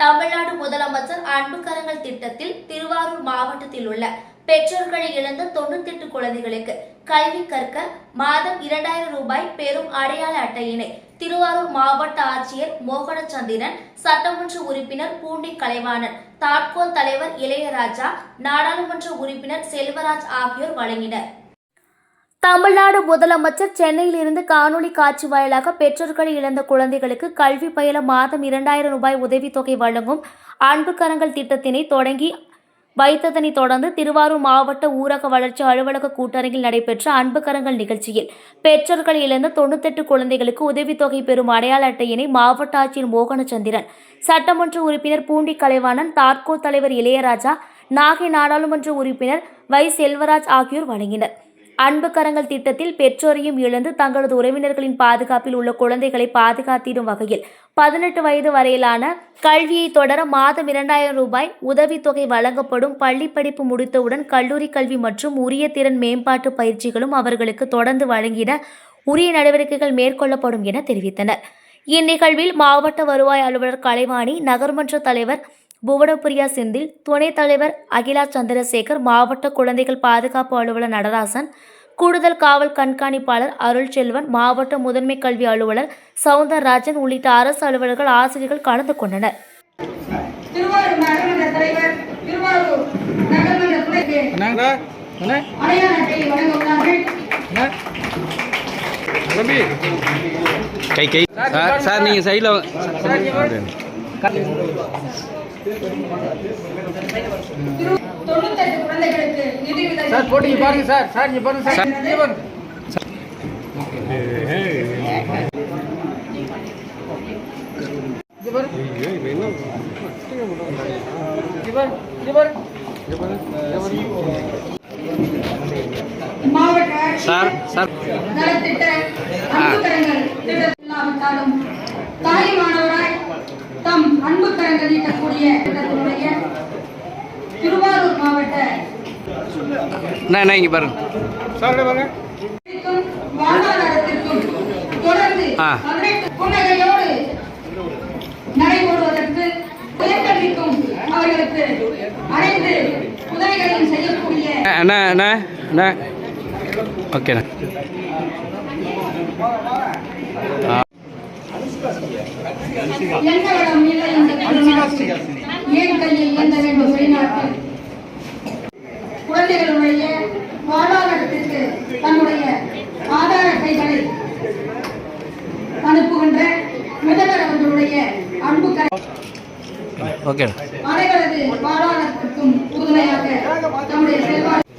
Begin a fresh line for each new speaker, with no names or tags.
தமிழ்நாடு முதலமைச்சர் அன்புக்கரங்கள் திட்டத்தில் திருவாரூர் மாவட்டத்தில் உள்ள பெற்றோர்களை இழந்த தொண்ணூத்தெட்டு குழந்தைகளுக்கு கல்வி கற்க மாதம் இரண்டாயிரம் ரூபாய் பெறும் அடையாள அட்டையினை திருவாரூர் மாவட்ட ஆட்சியர் மோகனச்சந்திரன் சட்டமன்ற உறுப்பினர் பூண்டி கலைவாணன் தாட்கோ தலைவர் இளையராஜா நாடாளுமன்ற உறுப்பினர் செல்வராஜ் ஆகியோர் வழங்கினர். தமிழ்நாடு முதலமைச்சர் சென்னையிலிருந்து காணொலி காட்சி வாயிலாக பெற்றோர்களை இழந்த குழந்தைகளுக்கு கல்வி பயில மாதம் இரண்டாயிரம் ரூபாய் உதவித்தொகை வழங்கும் அன்பு கரங்கள் திட்டத்தினை தொடங்கி வைத்ததனைத் தொடர்ந்து திருவாரூர் மாவட்ட ஊரக வளர்ச்சி அலுவலக கூட்டரங்கில் நடைபெற்ற அன்பு கரங்கள் நிகழ்ச்சியில் பெற்றோர்கள் இழந்த தொண்ணூத்தெட்டு குழந்தைகளுக்கு உதவித்தொகை பெறும் அடையாள அட்டையினை மாவட்ட ஆட்சியர் மோகனச்சந்திரன் சட்டமன்ற உறுப்பினர் பூண்டி கலைவாணன் தார்கோ தலைவர் இளையராஜா நாகை நாடாளுமன்ற உறுப்பினர் வை செல்வராஜ் ஆகியோர் வழங்கினர். அன்பு கரங்கள் திட்டத்தில் பெற்றோரையும் இழந்து தங்களது உறவினர்களின் பாதுகாப்பில் உள்ள குழந்தைகளை பாதுகாத்திடும் வகையில் பதினெட்டு வயது வரையிலான கல்வியை தொடர மாதம் இரண்டாயிரம் ரூபாய் உதவித்தொகை வழங்கப்படும் பள்ளி படிப்பு முடித்தவுடன் கல்லூரி கல்வி மற்றும் உரிய திறன் மேம்பாட்டு பயிற்சிகளும் அவர்களுக்கு தொடர்ந்து வழங்கிட உரிய நடவடிக்கைகள் மேற்கொள்ளப்படும் என தெரிவித்தனர். இந்நிகழ்வில் மாவட்ட வருவாய் அலுவலர் கலைவாணி நகர்மன்ற தலைவர் புவனப்பிரியா செந்தில் துணைத் தலைவர் அகிலா சந்திரசேகர் மாவட்ட குழந்தைகள் பாதுகாப்பு அலுவலர் நடராசன் கூடுதல் காவல் கண்காணிப்பாளர் அருள்செல்வன் மாவட்ட முதன்மை கல்வி அலுவலர் சவுந்தரராஜன் உள்ளிட்ட அரசு அலுவலர்கள் ஆசிரியர்கள் கலந்து கொண்டனர்.
கை கை. சார் சார் நீங்கள் சைடில்
திரு தொண்ணூத்தெட்டு குழந்தைகளுக்கு நிதி உதவி.
சார் போட்டீங்க பாருங்க சார். இங்க பாருங்க
மாவட்ட
சார் சார்.
நலத்திட்ட அன்புக்கரங்கள் அன்புக்கரங்கள் நீட்டக்கூடிய திட்டத்தினுடைய திருவாரூர் மாவட்ட
அண்ணா அண்ணா இங்கே பாருங்க.
சார் இங்க பாருங்க
க்கும் வாழ்வாதாரத்திற்கும் தொடர்ந்து புன்னகையோடு நடைபோடுவதற்கு உயர்கல்விக்கும் அவர்களுக்கு அனைத்து உதவிகளையும் செய்யக்கூடிய
அண்ணா அண்ணா அண்ணா. ஓகேண்ணா.
இல்லை இந்த திருநாட்டில் ஏன் வேண்டும் வெளிநாட்டில் குழந்தைகளுடைய வாழ்வாதாரத்திற்கு தன்னுடைய ஆதார கைகளை அனுப்புகின்ற முதல்வர் அவர்களுடைய அன்பு அனைவரது வாழ்வாதாரத்திற்கும் உறுதுணையாக நம்முடைய செல்வாக்கு